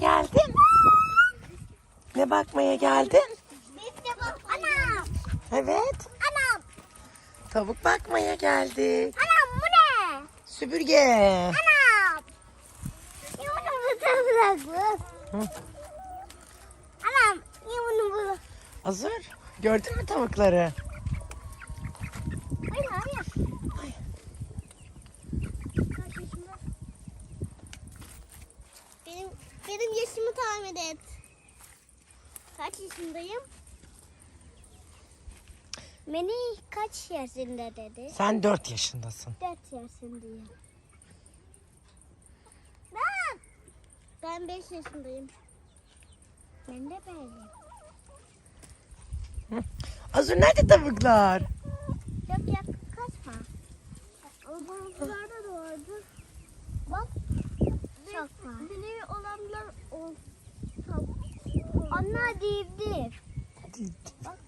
geldin? Ne bakmaya geldin? Biz de bak. Anam. Evet. Anam. Tavuk bakmaya geldik. Anam bu ne? Süpürge. Anam. Niye bunu burada. Anam. Niye bunu burada? Azur. Gördün mü tavukları? Hayır hayır. Kaç yaşında? Benim, yaşımı tahmin et. Kaç yaşındayım? Beni kaç yaşında dedi? Sen 4 yaşındasın. 4 yaşındayım. Ben. Ben 5 yaşındayım. Ben de böyle. Azur nerede tavuklar? Yok yok kaçma. Bazılarda da vardı. Bak. Çok var. Onlar değildi. Bak